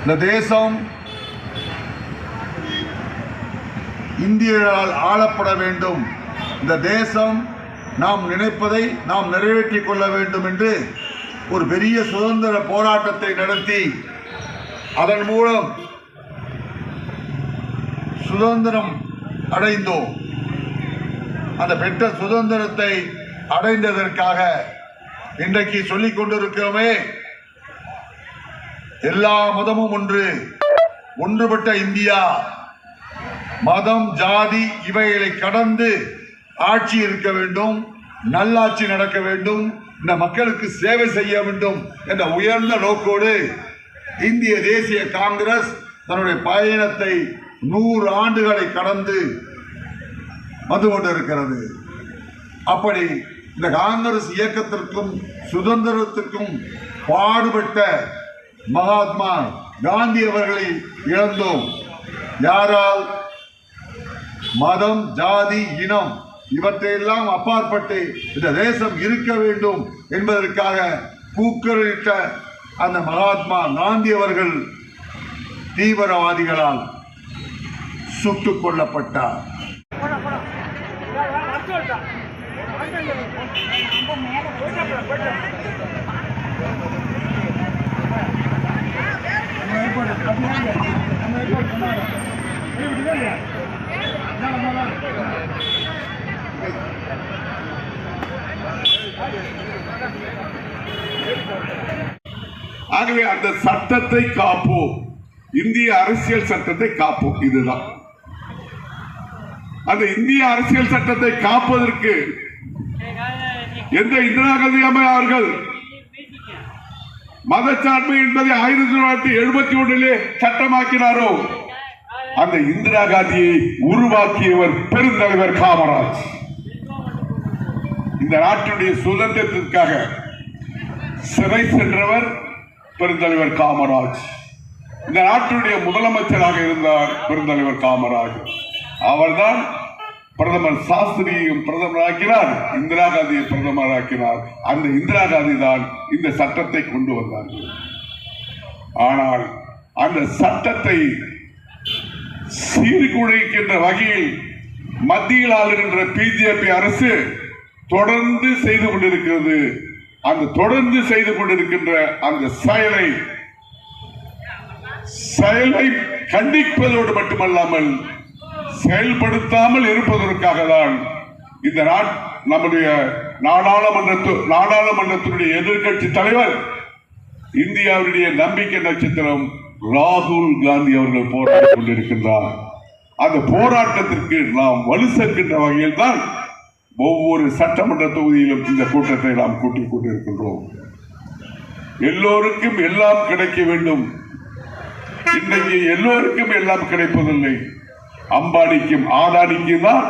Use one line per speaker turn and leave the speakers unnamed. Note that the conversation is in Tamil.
இந்த தேசம் இந்தியர்களால் ஆளப்பட வேண்டும். இந்த தேசம் நாம் நினைப்பதை நாம் நிறைவேற்றிக் கொள்ள வேண்டும் என்று ஒரு பெரிய சுதந்திர போராட்டத்தை நடத்தி அதன் மூலம் சுதந்திரம் அடைந்தோம். அந்த பெற்ற சுதந்திரத்தை அடைந்ததற்காக இன்றைக்கு சொல்லிக் கொண்டிருக்கிறோமே எல்லா மதமும் ஒன்று. ஒன்றுபட்ட இந்தியா. மதம் ஜாதி இவைகளை கடந்து ஆட்சி இருக்க வேண்டும் நல்லாட்சி நடக்க வேண்டும் இந்த மக்களுக்கு சேவை செய்ய வேண்டும் என்ற உயர்ந்த நோக்கோடு இந்திய தேசிய காங்கிரஸ் தன்னுடைய பயணத்தை நூறு ஆண்டுகளை கடந்து வந்து கொண்டிருக்கிறது. அப்படி இந்த காங்கிரஸ் இயக்கத்திற்கும் சுதந்திரத்திற்கும் பாடுபட்ட மகாத்மா காந்தி அவர்களை இழந்தோம். யாரால்? மதம் ஜாதி இனம் இவற்றையெல்லாம் அப்பாற்பட்டு இந்த தேசம் இருக்க வேண்டும் என்பதற்காக கூக்கரிட்ட அந்த மகாத்மா காந்தி அவர்கள் தீவிரவாதிகளால் சுட்டுக் கொல்லப்பட்டார்.
ஆகவே அந்த சட்டத்தை காப்போம் இந்திய அரசியல் சட்டத்தை காப்போம் இதுதான். அந்த இந்திய அரசியல் சட்டத்தை காப்பதற்கு எந்த இந்திரா காந்தி அவர்கள் மதச்சார்பு என்பதை ஆயிரத்தி தொள்ளாயிரத்தி எழுபத்தி ஒன்றிலே சட்டமாக்கினாரோ? அந்த இந்திரா காந்தியை உருவாக்கியவர் பெருந்தலைவர் காமராஜ். இந்த நாட்டினுடைய சுதந்திரத்திற்காக சிறை சென்றவர் பெருந்தலைவர் காமராஜ். இந்த நாட்டினுடைய முதலமைச்சராக இருந்தார் பெருந்தலைவர் காமராஜ். அவர்தான் பிரதமர் சாஸ்திரியும் பிரதமராக்கினார் இந்திரா காந்தியை பிரதமராக்கினார். அந்த இந்திரா காந்தி தான் இந்த சட்டத்தை கொண்டு வந்தார் ஆனால் அந்த சட்டத்தை சீர்குலைக்கின்ற வகையில் மத்தியில் ஆளுகின்ற பிஜேபி அரசு தொடர்ந்து செய்து கொண்டிருக்கிறது. அந்த தொடர்ந்து செய்து கொண்டிருக்கின்ற அந்த செயலை செயலை கண்டிப்பதோடு மட்டுமல்லாமல் செயல்படுத்தாமல் இருப்பதற்காக தான் இந்த நாட் நம்முடைய நாடாளுமன்ற நாடாளுமன்றத்தினுடைய எதிர்க்கட்சி தலைவர் இந்தியாவுடைய நம்பிக்கை நட்சத்திரம் ராகுல் காந்தி அவர்கள் போராடி கொண்டிருக்கின்றார். அந்த போராட்டத்திற்கு நாம் வலு சேர்க்கின்ற வகையில் தான் ஒவ்வொரு சட்டமன்ற தொகுதியிலும் இந்த கூட்டத்தை நாம் கூட்டிக் கொண்டிருக்கின்றோம். எல்லோருக்கும் எல்லாம் கிடைக்க வேண்டும். இன்றைக்கு எல்லோருக்கும் எல்லாம் கிடைப்பதில்லை. அம்பானிக்கும் ஆதானிக்கும் தான்